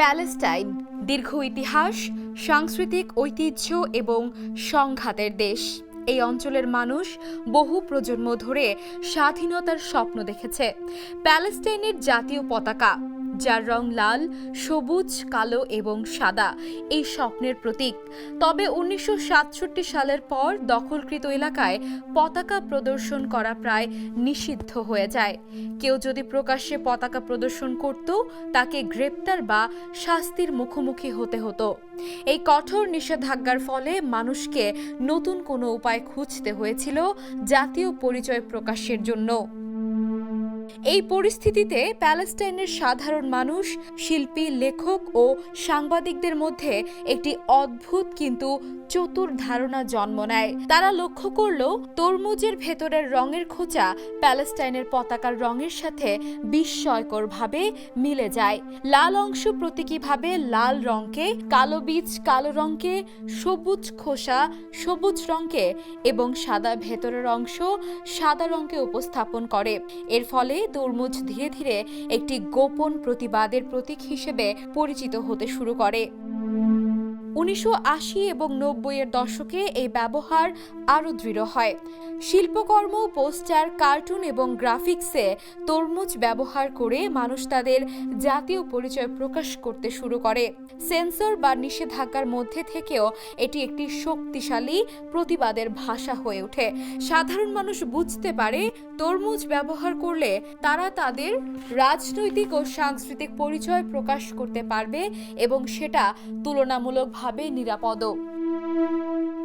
Palestine দীর্ঘ ইতিহাস, সাংস্কৃতিক ঐতিহ্য এবং সংঘাতের দেশ। এই অঞ্চলের মানুষ বহু প্রজন্ম ধরে স্বাধীনতার স্বপ্ন দেখেছে। প্যালেস্টাইনের জাতীয় পতাকা যার রং লাল, সবুজ, কালো এবং সাদা, এই স্বপ্নের প্রতীক। তবে উনিশশো সাতষট্টি সালের পর দখলকৃত এলাকায় পতাকা প্রদর্শন করা প্রায় নিষিদ্ধ হয়ে যায়। কেউ যদি প্রকাশ্যে পতাকা প্রদর্শন করত, তাকে গ্রেপ্তার বা শাস্তির মুখোমুখি হতে হতো। এই কঠোর নিষেধাজ্ঞার ফলে মানুষকে নতুন কোনো উপায় খুঁজতে হয়েছিল জাতীয় পরিচয় প্রকাশের জন্য। এই পরিস্থিতিতে প্যালেস্টাইনের সাধারণ মানুষ, শিল্পী, লেখক ও সাংবাদিকদের মধ্যে একটি অদ্ভুত কিন্তু চতুর ধারণা জন্ম নেয়। তারা লক্ষ্য করল, তরমুজের ভেতরের রঙের খোঁচা প্যালেস্টাইনের পতাকার রঙের সাথে বিস্ময়করভাবে মিলে যায়। লাল অংশ প্রতীকীভাবে লাল রঙকে, কালো বীজ কালো রঙকে, সবুজ খোসা সবুজ রঙকে এবং সাদা ভেতরের অংশ সাদা রঙকে উপস্থাপন করে। এর ফলে তরমুজ ধীরে ধীরে একটি গোপন প্রতিবাদের প্রতীক হিসেবে পরিচিত হতে শুরু করে। উনিশশো আশি এবং নব্বইয়ের দশকে এই ব্যবহার আরও দৃঢ় হয়। শিল্পকর্ম, পোস্টার, কার্টুন এবং গ্রাফিক্সে তরমুজ ব্যবহার করে মানুষ তাদের জাতীয় পরিচয় প্রকাশ করতে শুরু করে। সেন্সর বা নিষেধাজ্ঞার মধ্যে থেকেও এটি একটি শক্তিশালী প্রতিবাদের ভাষা হয়ে ওঠে। সাধারণ মানুষ বুঝতে পারে, তরমুজ ব্যবহার করলে তারা তাদের রাজনৈতিক ও সাংস্কৃতিক পরিচয় প্রকাশ করতে পারবে এবং সেটা তুলনামূলকভাবে নিরাপদ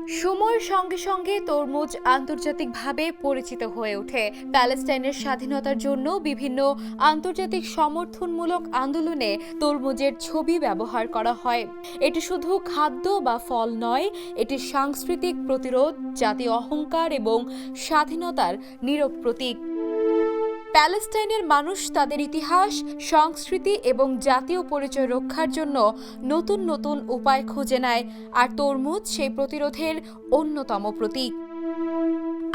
সময়ের সঙ্গে সঙ্গে তরমুজ আন্তর্জাতিকভাবে পরিচিত হয়ে ওঠে। প্যালেস্টাইনের স্বাধীনতার জন্য বিভিন্ন আন্তর্জাতিক সমর্থনমূলক আন্দোলনে তরমুজের ছবি ব্যবহার করা হয়। এটি শুধু খাদ্য বা ফল নয়, এটি সাংস্কৃতিক প্রতিরোধ, জাতীয় অহংকার এবং স্বাধীনতার নীরব প্রতীক। প্যালেস্টাইনের মানুষ তাদের ইতিহাস, সংস্কৃতি এবং জাতীয় পরিচয় রক্ষার জন্য নতুন নতুন উপায় খুঁজে নেয়, আর তরমুজ সেই প্রতিরোধের অন্যতম প্রতীক।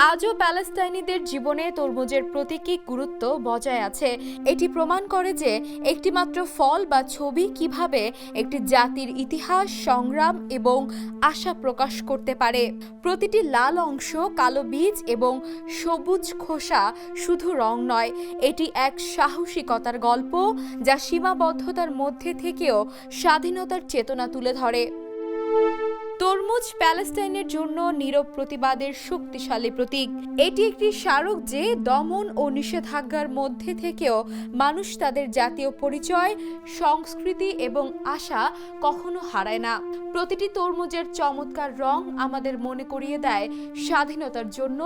আজও প্যালেস্টাইনিদের জীবনে তরমুজের প্রতীকী গুরুত্ব বজায় আছে? এটি প্রমাণ করে যে একটিমাত্র ফল বা ছবি কীভাবে একটি জাতির ইতিহাস, সংগ্রাম এবং আশা প্রকাশ করতে পারে। প্রতিটি লাল অংশ কালো বীজ এবং সবুজ খোসা শুধু রং নয়, এটি এক সাহসিকতার গল্প যা সীমাবদ্ধতার মধ্যে থেকেও স্বাধীনতার চেতনা তুলে ধরে। তরমুজ প্যালেস্টাইনের জন্য নীরব প্রতিবাদের শক্তিশালী প্রতীক। এটি একটি স্মারক যে দমন ও নিষেধাজ্ঞার মধ্যে থেকেও মানুষ তাদের জাতীয় পরিচয়, সংস্কৃতি এবং আশা কখনো হারায় না। প্রতিটি তরমুজের চমৎকার রং আমাদের মনে করিয়ে দেয় স্বাধীনতার জন্য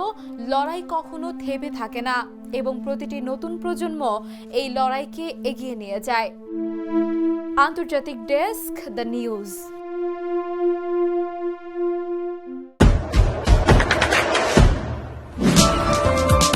লড়াই কখনো থেমে থাকে না এবং প্রতিটি নতুন প্রজন্ম এই লড়াইকে এগিয়ে নিয়ে যায়। আন্তর্জাতিক ডেস্ক দ্য নিউজ।